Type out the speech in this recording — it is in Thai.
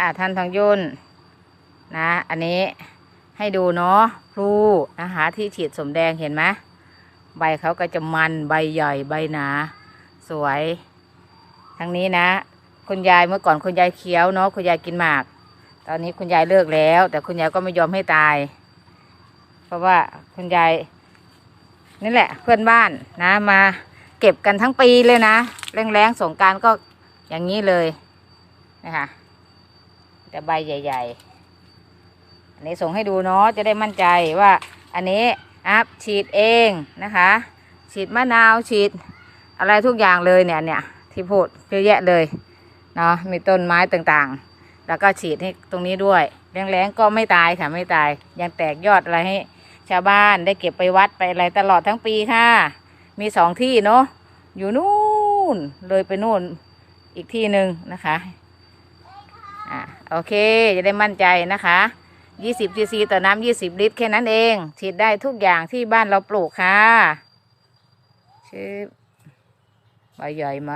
ค่ะท่านทองยุ่นนะ อันนี้ให้ดูเนาะพลูนะคะที่ฉีดสมแดงเห็นไหมใบเขาก็จะมันใบใหญ่ใบหนา สวยทั้งนี้นะ คุณยายเมื่อก่อนคุณยายเคี้ยวเนาะคุณยายกินหมาก ตอนนี้คุณยายเลิกแล้ว แต่คุณยายก็ไม่ยอมให้ตาย เพราะว่าคุณยายนี่แหละ เพื่อนบ้านนะมาเก็บกันทั้งปีเลยนะแรงๆสงการก็อย่างนี้เลยนะคะ แต่ใบใหญ่ ๆ อันนี้ส่งให้ดูเนาะจะได้มั่นใจว่าอันนี้อัพฉีดเองนะคะ ฉีดมะนาวฉีดอะไรทุกอย่างเลยเนี่ยเนี่ยที่พูดเยอะแยะเลยเนาะมีต้นไม้ต่างๆ แล้วก็ฉีดให้ตรงนี้ด้วยแรงๆก็ไม่ตายค่ะไม่ตาย ยังแตกยอดอะไรให้ชาวบ้านได้เก็บไปวัดไปอะไรตลอดทั้งปีค่ะ มีสองที่เนาะอยู่นู่นเลยไปนู่นอีกที่หนึ่งนะคะ โอเค จะได้มั่นใจนะคะ20 cc ต่อน้ำ20 ลิตร แค่นั้นเอง ฉีดได้ทุกอย่างที่บ้านเราปลูกค่ะชื่อใบใหญ่ไหม